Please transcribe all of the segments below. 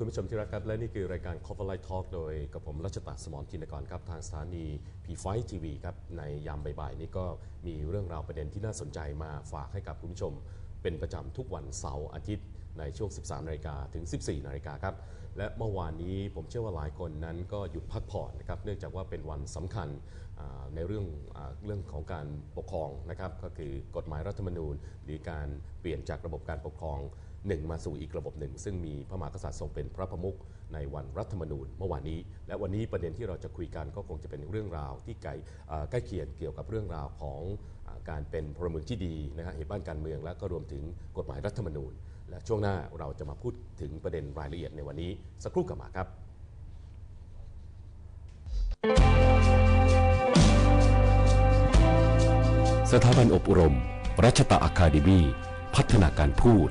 คุณผู้ชมที่รักครับ และนี่คือรายการ Cover Light Talk โดยกับผมรัชตะสมรจินกรครับ ทางสถานี P5 TV ครับ ในยามบ่ายๆ นี้ก็มีเรื่องราวประเด็นที่น่าสนใจมาฝากให้กับคุณผู้ชม เป็นประจำทุกวันเสาร์อาทิตย์ในช่วง 13นาฬิกาถึง 14นาฬิกาครับ และเมื่อวานนี้ผมเชื่อว่าหลายคนนั้นก็หยุดพักผ่อนนะครับ เนื่องจากว่าเป็นวันสำคัญอ่าในเรื่องอาเรื่องของการปกครองนะครับ ก็คือกฎหมายรัฐธรรมนูญ หรือการเปลี่ยนจากระบบการปกครอง หนึ่งมาสู่อีกระบบหนึ่ง ซึ่งมีพระมหากษัตริย์ทรงเป็นพระประมุขในวันรัฐธรรมนูญเมื่อวานนี้ และวันนี้ประเด็นที่เราจะคุยกันก็คงจะเป็นเรื่องราวที่ไกลอ่าใกล้เคียงเกี่ยวกับเรื่องราวของการเป็นพลเมืองที่ดีนะฮะเหตุบ้านการเมืองและก็รวมถึงกฎหมายรัฐธรรมนูญ และช่วงหน้าเราจะมาพูดถึงประเด็นรายละเอียดในวันนี้สักครู่กลับมาครับ สถาบันอบรม รัชตะอาคาเดมีพัฒนาการพูด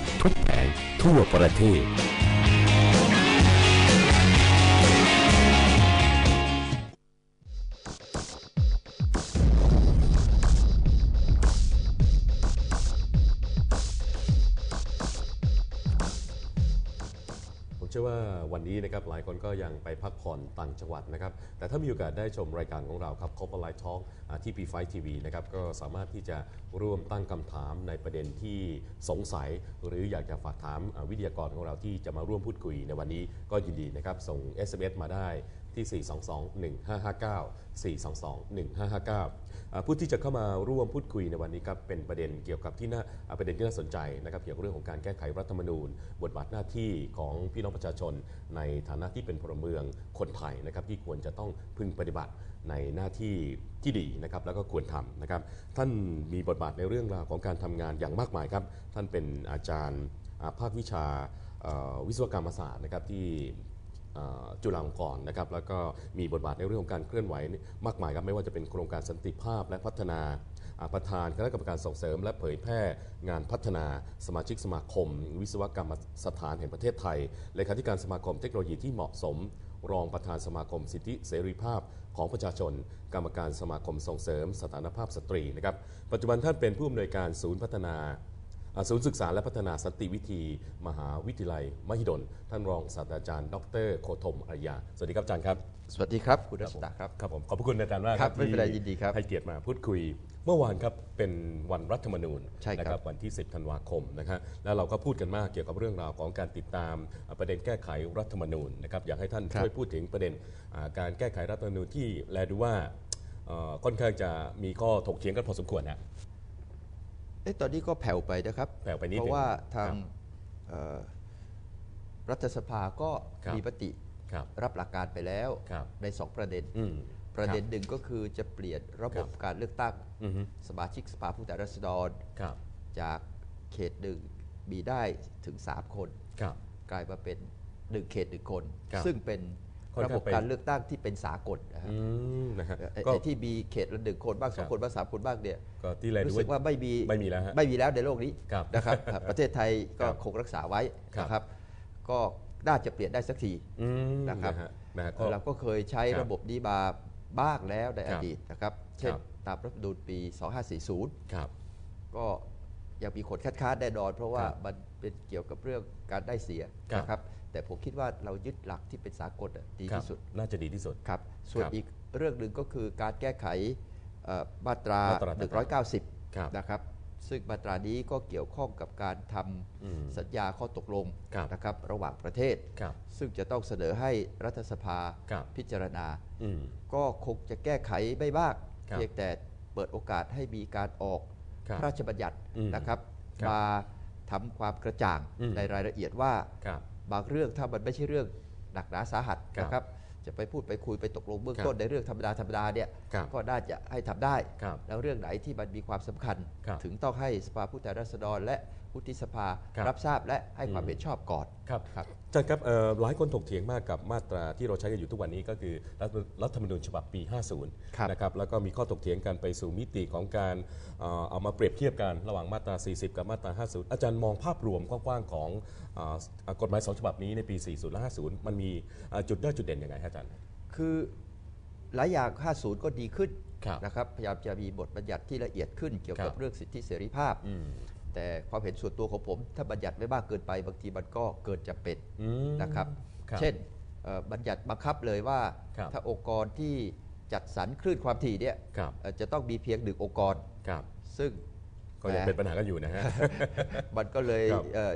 ทุกแผงทั่วประเทศ เชื่อว่าวันนี้นะครับหลายคนก็ยังไปพักผ่อนต่างจังหวัดนะครับ แต่ถ้ามีโอกาสได้ชมรายการของเราครับ Cover Light Talk อ่าที่ P5 TV นะครับก็สามารถที่จะร่วมตั้งคำถามในประเด็นที่สงสัย หรืออยากจะฝากถามวิทยากรของเราที่จะมาร่วมพูดคุยในวันนี้ก็ยินดีนะครับส่ง SMS มาได้ ที่ 422-1559 422-1559 ผู้ที่จะเข้ามาร่วมพูดคุยในวันนี้ครับเป็นประเด็นเกี่ยวกับที่น่าประเด็นที่น่าสนใจนะครับเกี่ยวกับเรื่องของการแก้ไขรัฐธรรมนูญ บทบาทหน้าที่ของพี่น้องประชาชน ในฐานะที่เป็นพลเมืองคนไทยนะครับที่ควรจะต้องพึงปฏิบัติในหน้าที่ที่ดีนะครับแล้วก็ควรทำนะครับท่านมีบทบาทในเรื่องราวของการทำงานอย่างมากมายครับ ท่านเป็นอาจารย์ภาควิชาวิศวกรรมศาสตร์นะครับที่ จุฬาลงกรณ์นะครับแล้วก็มีบทบาทในเรื่องของการเคลื่อนไหวมากมายครับไม่ว่าจะเป็นโครงการสันติภาพและพัฒนาประธานคณะกรรมการส่งเสริม และเผยแพร่งานพัฒนาสมาชิกสมาคม วิศวกรรมสถานแห่งประเทศไทยเลขาธิการสมาคมเทคโนโลยีที่เหมาะสม รองประธานสมาคมสิทธิเสรีภาพของประชาชน กรรมการสมาคมส่งเสริม สถานภาพสตรีนะครับปัจจุบันท่านเป็นผู้อำนวยการศูนย์พัฒนา ศูนย์ศึกษาและพัฒนาสันติวิธี มหาวิทยาลัย มหิดล ท่านรองศาสตราจารย์ ดรโคธมอริยา สวัสดีครับอาจารย์ครับ สวัสดีครับ คุณรัชตาครับ ครับผมขอบพระคุณอาจารย์มากครับไม่เป็นไรยินดีครับให้เกียรติมาพูดคุย เมื่อวานครับเป็นวันรัฐธรรมนูญใช่ครับนะครับวันที่ 10 ธันวาคมนะครับแล้วเราก็พูดกันมากเกี่ยวกับเรื่องราวของการติดตามอ่าประเด็นแก้ไขรัฐธรรมนูญนะครับอยากให้ท่านช่วยพูดถึงประเด็นอ่าการแก้ไขรัฐธรรมนูญที่แลดูว่าเอ่อค่อนข้างจะมีข้อถกเถียงกันพอสมควรนะ เอ๊ะตอนนี้ก็แผ่วไปนะครับ แผ่วไปนิดเพราะว่าหนึ่งทางครับเอ่อรัฐสภาก็ครับมีปฏิครับรับหลักการไปแล้วครับ ในสองประเด็น อืม ประเด็นหนึ่งก็คือจะเปลี่ยนระบบครับ การเลือกตั้ง อือฮึสมาชิกสภาผู้แทนราษฎร ครับจากเขตหนึ่งมีได้ถึง 3 คน ครับ กลายมาเป็น 1 เขตหนึ่งคน ครับ ซึ่งเป็นค่อน ระข้างบบเป็นการเลือกตั้งที่เป็นสากลนะฮะอืมนะฮะไอ้ก็ไอ้ที่มีเขตละหนึ่งคนบ้างสอครังบคนบ้างสามคนบ้างเนี่ยก็ที่แลดูรู้สึกว่าไม่มีไม่มีแล้วฮะไม่มีแล้วในโลกนี้ครับนะครับ ประเทศไทยก็ครับคงรักษาไว้ครับนะครับ ก็น่าจะเปลี่ยนได้สักทีอืมนะครับนะฮะนะฮะก็เราก็เคยใช้ครับระบบนี้มาบ้างแล้วในคอรับดีตนะครับเช่นครับตามรัฐธรรมนูญปี 2540ครับก็ยังมีคนคัดค้านแน่นอนเพราะว่าครับมัน เป็นเกี่ยวกับเรื่องการได้เสียครับนะครับแต่ผมคิดว่าเรายึดหลักที่เป็นสากลอะดีครับที่สุด น่าจะดีที่สุดครับส่วนครับอีกเรื่องหนึ่งก็คือการแก้ไขเอ่อมาตรามาตราต่าง190ครับนะครับ ซึ่งมาตรานี้ก็เกี่ยวข้องกับการทอืมำสัญญาข้อตกลงครับนะครับระหว่างประเทศครับซึ่งจะต้องเสนอให้รัฐสภาครับพิจารณาอืมก็คงจะแก้ไขไม่มากครับเพียงแต่เปิดโอกาสให้มีการออกครับพระราชบัญญัติอืมนะครับครับมา ทำความกระจ่างอืมในรายละเอียดว่าครับบางเรื่องถ้ามันไม่ใช่เรื่องหนักหนาสาหัสครับนะครับจะไปพูดไปคุยไปตกลงเบื้องครับต้นในเรื่องธรรมดาธรรมดาเนี่ยครับก็น่าจะให้ทำได้ครับแล้วเรื่องไหนที่มันมีความสำคัญครับถึงต้องให้สภาผู้แทนราษฎรและ วุฒิสภา ครับรับทราบและให้ความอืมเห็นชอบก่อนครับ ครับ อาจารย์ครับเอ่อหลายคนถกเถียงมากกับมาตราที่เราใช้กันอยู่ทุกวันนี้ก็คือรัฐรัฐธรรมนูญฉบับปี ครับ50 นะครับแล้วก็มีข้อถกเถียงกันไปสู่มิติของการเอ่อเอามาเปรียบเทียบกันระหว่างมาตรา 40 กับมาตรา 50 อาจารย์มองภาพรวมกว้างๆของเอ่อกฎหมายสองฉบับนี้ในปี 40 และ 50 มันมีเอ่อจุดด้อยจุดเด่นยังไงฮะอาจารย์ คือหลายอย่าง 50 ก็ดีขึ้นครับนะครับ พยายามจะมีบทบัญญัติที่ละเอียดขึ้นเกี่ยวกับครับเรื่องสิทธิเสรีภาพ อืม แต่ความเห็นส่วนตัวของผม ถ้าบัญญัติไม่มากเกินไปบางทีมันก็เกินจะเป็นอืมนะครับครับ เช่นเอ่อบัญญัติบังคับเลยว่าครับถ้าองค์กรที่จัดสรรคลื่นความถี่เนี่ยครับเอ่อจะต้องมีเพียงหนึ่งองค์กรครับซึ่งก็ยังเป็นปัญหากันอยู่นะฮะมันก็เลยครับเอ่อ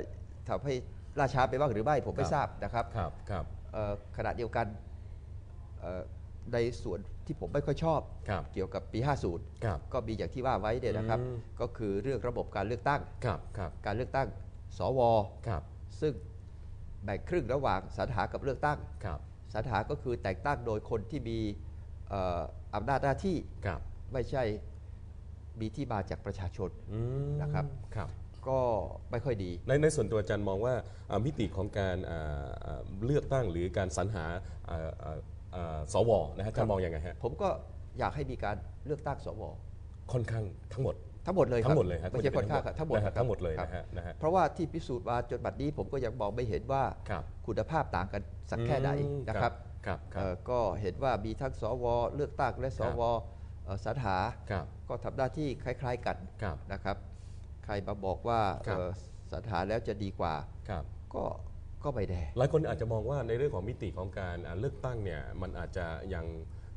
ทำให้ล่าช้าไปบ้างหรือไม่ผมไม่ครับทราบนะครับครับครับเอ่อขณะเดียวกันเอ่อ ในส่วนที่ผมไม่ค่อยชอบ ครับ เกี่ยวกับปี ครับ 50 ก็มีอย่างที่ว่าไว้เนี่ยนะครับ อืม ก็คือเรื่องระบบการเลือกตั้ง ครับครับการเลือกตั้ง สว ครับซึ่งแบ่งครึ่งระหว่างสรรหากับเลือกตั้ง ครับสรรหาก็คือแต่งตั้งโดยคนที่มีเอ่ออำนาจหน้าที่ครับไม่ใช่มีที่มาจากประชาชน อืมนะครับ ครับ ก็ไม่ค่อยดี ในในส่วนตัวอาจารย์มองว่าอ่ามิติของการอ่าอ่าเลือกตั้งหรือการสรรหาอ่าอ่า อ่าสวนะฮะอาจารย์มองยังไงฮะผมก็อยากให้มีการเลือกตั้งสวค่อนข้างทั้งหมด ทั้งหมดเลยครับทั้งหมดเลยฮะไม่ใช่ค่อนข้างครับทั้งหมดนะฮะครับทั้งหมดเลยครับนะฮะนะฮะ เพราะว่าที่พิสูจน์มาจนบัดนี้ผมก็ยังมองไม่เห็นว่าครับคุณภาพต่างกันสักแค่ไหนอืมนะครับครับครัเอ่บอก็เห็นว่ามีทั้งสว เลือกตั้งและสวเอ่อสรรหา ครับก็ทำหน้าที่คล้าย ๆกันครับนะครับ ใครมาบอกว่าครับ เอ่อสรรหาแล้วจะดีกว่า ครับ ก็ ก็ไม่แน่หลายคนอาจจะมองว่าในเรื่องของมิติของการอ่าเลือกตั้งเนี่ยมันอาจจะยัง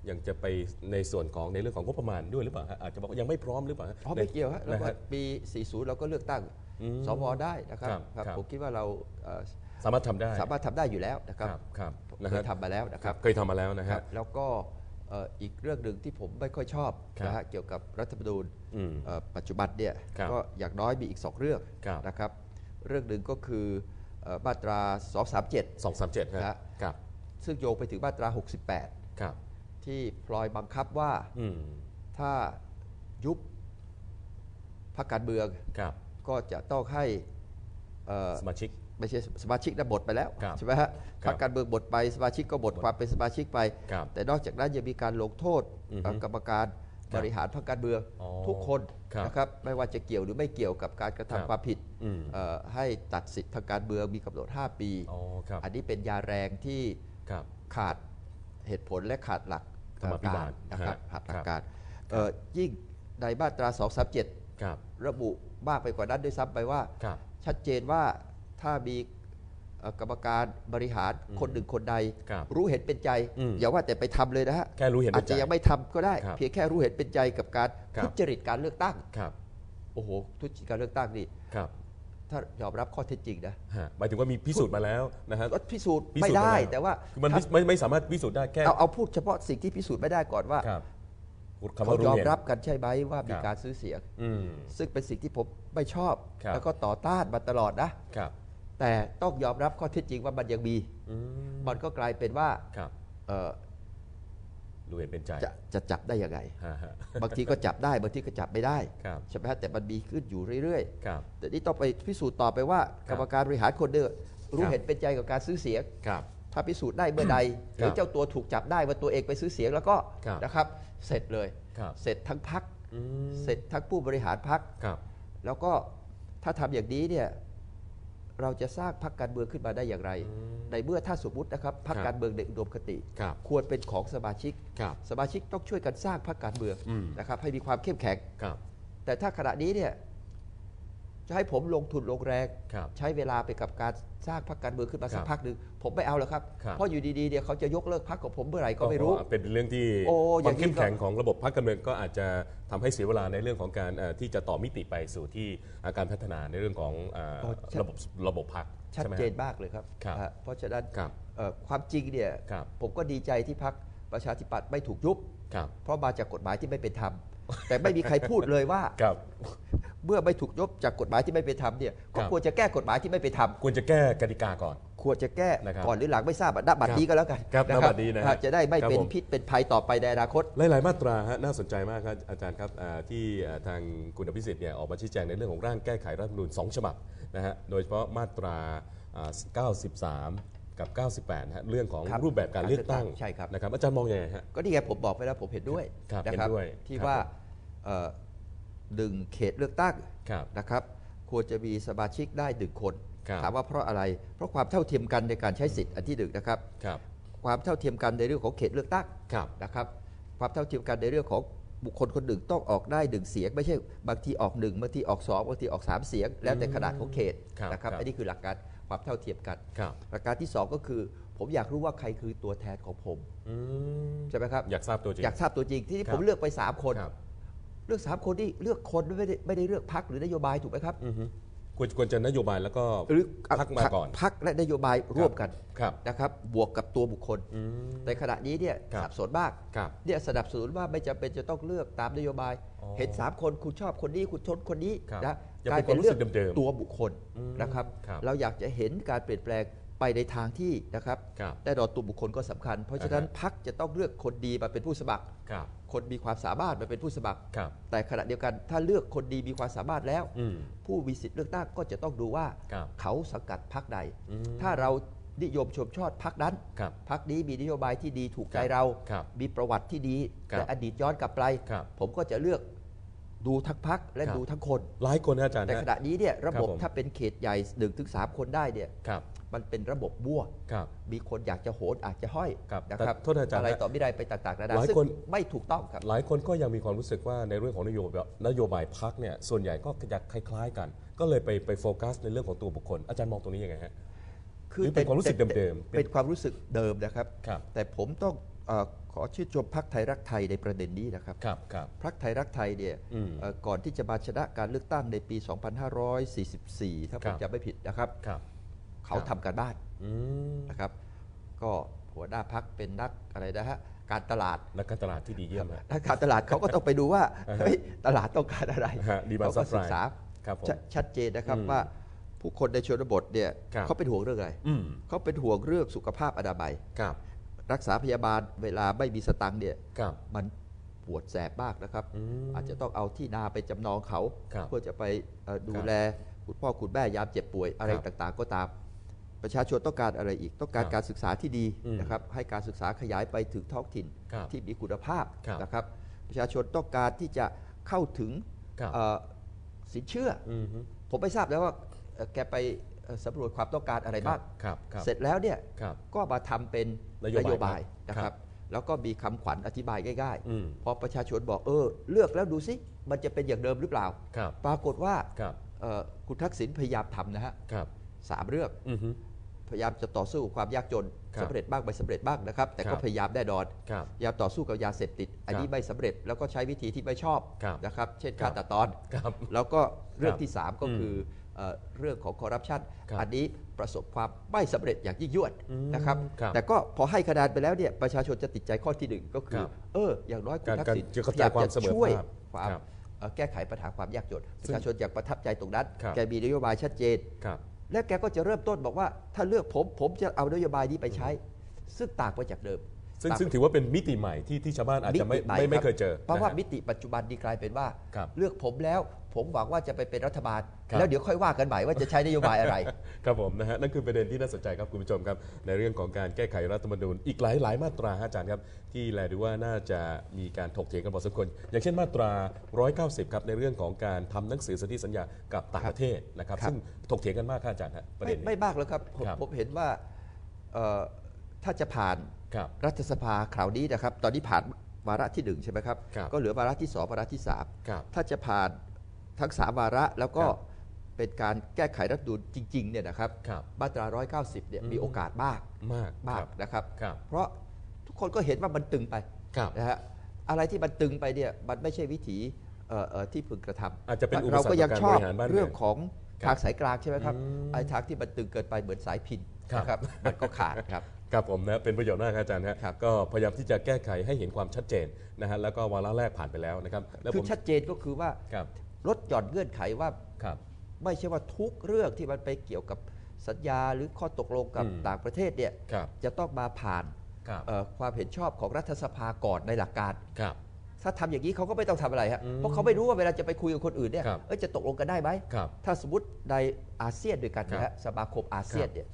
ยังจะไปในส่วนของในเรื่องของงบประมาณด้วยหรือเปล่าฮะอาจจะบอกว่ายังไม่พร้อมหรือเปล่าฮะเพราะไม่เกี่ยวฮะแล้วนะก็ฮะ ปี 40 เราก็เลือกตั้งอืมสวได้นะครับครับครับครับผมคิดว่าเราเอ่อสามารถทำได้สามารถทำได้อยู่แล้วนะครับครับครับนะเคฮะยทำมาแล้วนะคครัรับบเคยทำมาแล้วนะครัฮะ บแล้วก็เอ่ออีกเรื่องหนึ่งที่ผมไม่ค่อยชอบครับ นะฮะเกี่ยวกับรัฐธรรมนูญอืม เอ่อปัจจุบันเนี่ยครับก็อย่างน้อยมีอีก2เรื่องครับ นะครับ เรื่องหนึ่งก็คือเอ่อ มาตรา 237สองสามเจ็ดนะฮะฮะครับซึ่งโยงไปถึงมาตราครับ68ที่พลอยบังคับว่าอืมถ้ายุบพรรคการเมืองครับก็จะต้องให้เอ่อสมาชิกไม่ใช่สมาชิกนะบทไปแล้วครับใช่ไหมฮะคพรัรบรคการเมืองบทไปสมาชิกก็บทความเป็นสมาชิกไปครับแต่นอกจากนั้นยังมีการลงโทษอือฮึเอ่อกรรมการครั บบริหารพรรคการเมืองอ๋อทุกคนครับนะครับไม่ว่าจะเกี่ยวหรือไม่เกี่ยวกับการกระครับทำความผิดอืมเอ่อให้ตัดสิทธิทางการเมืองมีกำหนด 5 ปีอ๋อครับอันนี้เป็นยาแรงที่ครับ ขาดเหตุผลและขาดหลักธรรมาภิบาลนะครับฮะขาดหลัครักบการเอ่อยิ่งในมาตรา 237 ครับ ระบุมากไปกว่านั้นด้วยซ้ำไปว่า ครับชัดเจนว่าถ้ามีเอ่อ กรรมการบริหารคนหนึ่งคนใด ครับรู้เห็นเป็นใจอืมอย่าว่าแต่ไปทำเลยนะฮะแค่รู้เห็นอาเป็จนใจจะยังไม่ทำก็ได้ ครับเพียงแค่รู้เห็นเป็นใจกับการครับ ทุจริตการเลือกตั้งครับโอ้โหทุจริตการเลือกตั้งนี่ครับถ้ายอมรับข้อเท็จจริงนะฮะหมายถึงว่ามีพิสูจน์มาแล้วนะฮะ ก็พิสูจน์พิสูจน์ไม่ได้มาแล้วแต่ว่าคือมันถ้าไม่ไม่สามารถพิสูจน์ได้แค่เอาเอาพูดเฉพาะสิ่งที่พิสูจน์ไม่ได้ก่อนว่าครับคำเขาว่ายรู้อมเห็น รับกันใช่ไหมว่ามีครับ การซื้อเสียง อืม ซึ่งเป็นสิ่งที่ผมไม่ชอบ ครับ แล้วก็ต่อต้านมาตลอดนะ ครับ แต่ต้องยอมรับข้อเท็จจริงว่ามันยังมี อืมมันก็กลายเป็นว่าครับเอ่อรู้เห็นเป็นใจจะจะจับได้ยังไง ฮะฮะบางทีก็จับได้บางทีก็จับไม่ได้ครับใช่ไหมฮะแต่มันมีขึ้นอยู่เรื่อยครับ ๆ แต่นี่ต้องไปพิสูจน์ต่อไปว่าคกรับรรมการบริหารคนเดิมรู้ครับ เห็นเป็นใจกับการซื้อเสียง ครับ ถ้าพิสูจน์ได้เมื่อใดหครับรือเจ้าตัวถูกจับได้ว่าตัวเองไปซื้อเสียงแล้วก็ครับ นะครับ เสร็จเลย ครับเสร็จทั้งพัก อืมเสร็จทั้งผู้บริหารพัก ครับ แล้วก็ถ้าทำอย่างนี้เนี่ย เราจะสร้างพรรคการเมืองขึ้นมาได้อย่างไร ในเมื่อถ้าสมมตินะครับพรรคครับการเมืองในอุดมคติครับควรเป็นของสมาชิกครับสมาชิกต้องช่วยกันสร้างพรรคการเมืองอืมนะครับให้มีความเข้มแข็งครับแต่ถ้าขณะนี้เนี่ย จะให้ผมลงทุนลงแรง ครับ ใช้เวลาไปกับการสร้างพรรคการเมืองขึ้นมาสักครับพักหนึ่งผมไม่เอาแล้วครับ ครับ เพราะอยู่ดีๆเนี่ยเขาจะยกเลิกพรรคของผมเมื่อไหร่ก็ไม่รู้เพาะว่าเป็นเรื่องที่โอ้อควาย่ามงนี้เข้มแข็งก็ของระบบพรรคการเมืองก็อาจจะทำให้เสียเวลาในเรื่องของการเอ่อที่จะต่อมิติไปสู่ที่อาการพัฒนาในเรื่องของเอ่อโอ้ชัด ระบบระบบพรรคชัดใช่ไหมเจฮะนมากเลยครับครับฮะเพราะฉะนั้นครับเอ่อความจริงเนี่ยครับ ผมก็ดีใจที่พรรคประชาธิปัตย์ไม่ถูกยุบ ครับ เพราะมาจากกฎหมายที่ไม่เป็นธรรม แต่ไม่มีใครพูดเลยว่า ครับ เมื่อไม่ถูกยบจากกฎหมายที่ไม่เป็นธรรมเนี่ยก็ครับ ควรจะแก้กฎหมายที่ไม่เป็นธรรมควรจะแก้กติกาก่อน ควรจะแก้นะครับก่อนหรือหลังไม่ทราบอะณบัดนี้ก็แล้วกันครับนะณบัดนี้นะฮะจะได้ไม่ครับเป็นผม พิษเป็นภัยต่อไปในอนาคต หลาย ๆ มาตราฮะน่าสนใจมากครับอาจารย์ครับอ่าที่อ่าทางคุณอภิสิทธิ์เนี่ยออกมาชี้แจงในเรื่องของร่างแก้ไขรัฐธรรมนูญ2ฉบับนะฮะโดยเฉพาะมาตราอ่า93 กับ 98นะฮะเรื่องของครับรูปแบบการเลือกตั้งใช่ครับ นะครับอาจารย์มองยังไงฮะ ก็นี่ไงผมบอกไปแล้วผมเห็นด้วยครับนะเห็นด้วยที่ครับว่าผม เอ่อหนึ่งเขตเลือกตั้งครับนะครับ ควรจะมีสมาชิกได้หนึ่งคนครับถามว่าเพราะอะไร เพราะความเท่าเทียมกันในการใช้สิทธิ์อันที่หนึ่งนะครับครับความเท่าเทียมกันในเรื่องของเขตเลือกตั้งครับนะครับ ความเท่าเทียมกันในเรื่องของบุคคลคนหนึ่งต้องออกได้หนึ่งเสียง ไม่ใช่บางทีออกหนึ่งบางทีออกสองบางทีออกสามเสียง แล้วแต่ขนาดของเขตครับนะครับครับ อันนี้คือหลักการความเท่าเทียมกันครับหลักการที่สองก็คือ ผมอยากรู้ว่าใครคือตัวแทนของผมอืมใช่ไหมครับอยากทราบตัวจริงอยากทราบตัวจริงที่นี่ครับผมเลือกไป 3 คนครับ เลือก3คนที่เลือกคนไม่ได้ไม่ได้เลือกพักหรือนโยบายถูกไหมครับอือฮึควรควรจะนโยบายแล้วก็หรือพักมาก่อนพักและนโยบายร่วมกันครับนะครับบวกกับตัวบุคคลอืมในขณะนี้เนี่ยครับสับสนมากครับเนี่ยสนับสนุนว่าไม่จำเป็นจะต้องเลือกตามนโยบายอ๋อเห็น 3 คนคุณชอบคนนี้คุณชนคนนี้ครับนะยังเป็นความรู้สึกเดิมๆตัวบุคคลอืมนะครับครับ เราอยากจะเห็นการเปลี่ยนแปลง ไปในทางที่นะครับครับแน่นอนตัวบุคคลก็สำคัญ เพราะฉะนั้นอ่าฮะพักจะต้องเลือกคนดีมาเป็นผู้สมัครครับคนมีความสามารถมาเป็นผู้สมัครครับแต่ขณะเดียวกันถ้าเลือกคนดีมีความสามารถแล้วอืมผู้มีสิทธิ์เลือกตั้งก็จะต้องดูว่าครับเขาสังกัดพรรคใดอืมถ้าเรานิยมชมชอบพรรคนั้นครับพรรคนี้มีนโยบายที่ดีถูกใจครับเราครับมีประวัติที่ดีครับแต่อดีตย้อนกลับไปครับผมก็จะเลือกดูทั้งพรรคและครับดูทั้งคน หลายคนนะอาจารย์แต่ฮะขณะนี้เนี่ยระบบครับผมถ้าเป็นเขตใหญ่หนึ่งถึงสามคนได้เนี่ยครับ มันเป็นระบบมั่วครับ มีคนอยากจะโหนอาจจะห้อยครับนะครับแต่โทษนะอาจารย์อะไรฮะต่อไม่ได้ไปต่างๆนานาหลายซึ่งคน ไม่ถูกต้องครับ หลายคนก็ยังมีความรู้สึกว่าในเรื่องของนโยบายนโยบายพักเนี่ยส่วนใหญ่ก็จะคล้าย ๆ กัน ก็เลยไปไปโฟกัสในเรื่องของตัวบุคคล อาจารย์มองตรงนี้ยังไงฮะ หรือเป็นความรู้สึกเดิมๆเป็นความรู้สึกเดิมนะครับ ครับ แต่ผมต้องเออขอชื่นชมพักไทยรักไทยในประเด็นนี้นะครับ ครับครับ พักไทยรักไทยเนี่ยอืมเอ่อก่อนที่จะมาชนะการเลือกตั้งในปี 2544 ถ้าผครัมบ จำไม่ผิดนะครับ ครับ เขาครับทำการบ้านอืมนะครับ ก็หัวหน้าพักเป็นนักอะไรนะฮะการตลาดและการตลาดที่ดีเยี่ยมฮะ นักการตลาดเขาก็ต้องไปดูว่าอ่าฮะเฮ้ยตลาดต้องการอะไรฮะ demand เขาก็ศึกษา supply ครับผมชชัดเจนนะครับอืมว่าผู้คนในชนบทเนี่ยครับ เขาเป็นห่วงเรื่องอะไรอืมเขาเป็นห่วงเรื่องสุขภาพอนามัย ครับรักษาพยาบาลเวลาไม่มีสตังค์เนี่ยครับ มันปวดแสบมากนะครับ อืมอาจจะต้องเอาที่นาไปจำนองเขา ครับเพื่อจะไปเอ่อดูครับแลคุณพ่อคุณแม่ยามเจ็บป่วยอะไรครับ ต่างๆ ก็ตาม ประชาชนต้องการอะไรอีก ต้องการครับการศึกษาที่ดีอืมนะครับให้การศึกษาขยายไปถึงท้องถิ่นครับที่มีคุณภาพครับนะครับ ประชาชนต้องการที่จะเข้าถึงครับเอ่อสินเชื่ออืมฮึผมไม่ทราบแล้วว่าเอ่อแกไปเอ่อสำรวจความต้องการอะไรบ้างครับครับเสร็จแล้วเนี่ยครับก็มาทำเป็นนโยบายนโยบายครับนะครับ แล้วก็มีคำขวัญอธิบายง่ายอืมๆพอประชาชนบอกเออ เลือกแล้วดูสิมันจะเป็นอย่างเดิมหรือเปล่าครับปรากฏว่าครับเอ่อคุณทักษิณพยายามทำนะฮะ ครับสามเรื่องอือฮึพยายามจะต่อสู้กับความยากจนครับสำเร็จบ้างไม่สำเร็จบ้างนะครับ แต่ครัก็บพยายามแน่นอนครับพยายามต่อสู้กับยาเสพติด อันนี้ครับไม่สำเร็จแล้วก็ใช้วิธีที่ไม่ชอบครับนะครับ เช่นครัฆ่าบตัดตอน ครับแล้วก็เรื่อคงรับที่ 3 ก็อืมคือเอ่อเรื่องของคอร์รัปชันครับอันนี้ประสบความไม่สำเร็จอย่างยิ่งยวดอืมนะครับ ครับแต่ก็พอให้คะแนนไปแล้วเนี่ยประชาชนจะติดใจข้อที่หนึ่งก็คืคอ รับเออ อย่างน้อยคุณการทักษิณการจะเข้าพใจยายามความจะเสมอช่วยภาพความครับเอ่อแก้ไขปัญหาความยากจนปซึ่งระชาชนอยากประทับใจตรงนั้นครับ แกมีนโยบายชัดเจน ครับ และแกก็จะเริ่มต้นบอกว่าถ้าเลือกผมผมจะเอานโยบายนี้ไปใช้ซึ่งต่างไปจากเดิม ซึ่งต่าซึ่งถือว่าเป็นมิติใหม่ที่ที่ชาวบ้านอาจจะไม่ติใหไม่ไม่รับเคยเจอ เพราะว่าฮมิติปัจจุบันนี้กลายเป็นว่า ครับเลือกผมแล้วผมหวังว่าจะไปเป็นรัฐบาล ครับ แล้วเดี๋ยวค่อยว่ากันใหม่ว่าจะใช้นโยบายอะไร ครับผมนะฮะนั่นคือประเด็นที่น่าสนใจครับคุณผู้ชมครับ ในเรื่องของการแก้ไขรัฐธรรมนูญอีกหลายหลายมาตราฮะอาจารย์ครับที่แลดูว่าน่าจะมีการถกเถียงกันพอสมควรอย่างเช่นมาตรา 190 ครับในเรื่องของการทำหนังสือสนธิสัญญากับต่างประเทศนะครับครับ ซึ่งถกเถียงกันมากครับอาจารย์ฮะประไม่เด็นนี้ ไม่มากแล้วครับผมครับผมเห็นว่าเอ่อ ถ้าจะผ่านครับ รัฐสภาคราวนี้นะครับ ตอนนี้ผ่านวาระที่หนึ่งใช่ไหมครับ ครับ ก็เหลือวาระที่สองวาระที่สามครับ ถ้าจะผ่านทั้งสามวาระแล้วก็ครับเป็นการแก้ไขรัฐธรรมนูญจริงๆเนี่ยนะครับครับมาตรา 190เนี่ยอืม มีโอกาสมากมากมากครับนะครับ ครับ เพราะทุกคนก็เห็นว่ามันตึงไปครับ นะฮะอะไรที่มันตึงไปเนี่ยมันไม่ใช่วิถีเอ่อเอ่อที่พึงกระทำอาจจะเป็นอุปสรรคเราก็ยังชอบต่อการบริหารบ้านเมืองเรื่องของครับทางสายกลางใช่ไหมครับอืมไอ้ทางที่มันตึงเกินไปเหมือนสายพินครับ นะครับมันก็ขาดครับ ครับผมนะเป็นประโยชน์มากครับอาจารย์ฮะครับ ก็พยายามที่จะแก้ไขให้เห็นความชัดเจนนะฮะแล้วก็วาระแรกผ่านไปแล้วนะครับแล้วคืผอมชัดเจนก็คือว่าครับลดหย่อนเงื่อนไขว่า ครับ ไม่ใช่ว่าทุกเรื่องที่มันไปเกี่ยวกับสัญญาหรือข้อตกลงกับอืม ต่างประเทศเนี่ยครับจะต้องมาผ่านครับเอ่อความเห็นชอบของรัฐสภาก่อนในหลักการ ครับ ถ้าทำอย่างนี้เขาก็ไม่ต้องทำอะไรฮะอืมเพราะเขาไม่รู้ว่าเวลาจะไปคุยกับคนอื่นเนี่ยครับ เอ้ยจะตกลงกันได้ไหมครับ ถ้าสมมติในอาเซียนด้วยกันนะครัฮะบสมาคมอาเซียนเนี่ย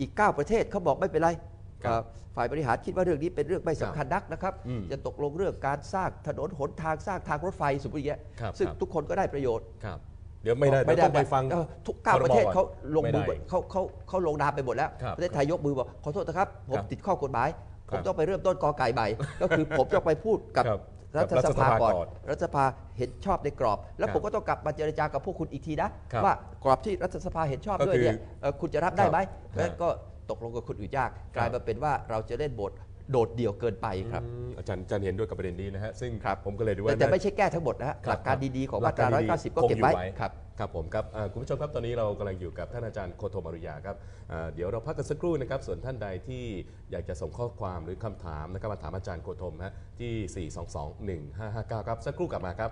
อีก 9 ประเทศเขาบอกไม่เป็นไรครับเอ่อฝ่ายบริหารคิดว่าเรื่องนี้เป็นเรื่องไม่สำคัญนักนะครับ อืมจะตกลงเรื่องการสร้างถนนหนทางสร้างทางรถไฟสมมติอย่างเงี้ยครับ ซึ่งครับทุกคนก็ได้ประโยชน์ ครับ เดี๋ยวไม่ได้ไม่เดี๋ยวต้องไปฟังเออทุกเก้าคประเทศก่อนเขาลงมือไม่ได้ เขาเขาเขาลงนามไปหมดแล้ว ครับประเทศไทยยกมือบอกขอโทษนะครับ ผมครับติดข้อกฎหมาย คผรับมต้องไปเริ่มต้นกอไก่ใหม่ ก็คือผมต้องไปพูดกับครับ รัฐสภากับรัฐสภาก่อนก่อนรัฐสภาเห็นชอบในกรอบ แล้วครับผมก็ต้องกลับมาเจรจากับพวกคุณอีกทีนะครับว่ากรอบที่รัฐสภาเห็นชอบก็ด้วยคือเนี่ยเอ่อคุณจะรับได้ไหมครับแล้วก็ตกลงกับคนอื่นยาก กลายมาเป็นว่าเราจะเล่นบทโดดเดี่ยวเกินไปครับอืมอาจารย์อาจารย์เห็นด้วยกับประเด็นนี้นะฮะซึ่งครับผมก็เลยดูว่าแต่แต่น่าไม่ใช่แก้ทั้งหมดนะฮะคหบลักการดีๆของหลัมาตราดีๆ190 ก็คงเก็บอยู่ไว้ครับ ครับผมครับคุณผู้ชมครับตอนนี้เรากำลังอยู่กับท่านอาจารย์โคโทมารุยาครับเดี๋ยวเราพักกันสักครู่นะครับส่วนท่านใดที่อยากจะส่งข้อความหรือคำถามนะครับมาถามอาจารย์โคโทมฮะที่ 4221559 ครับสักครู่กลับมาครับ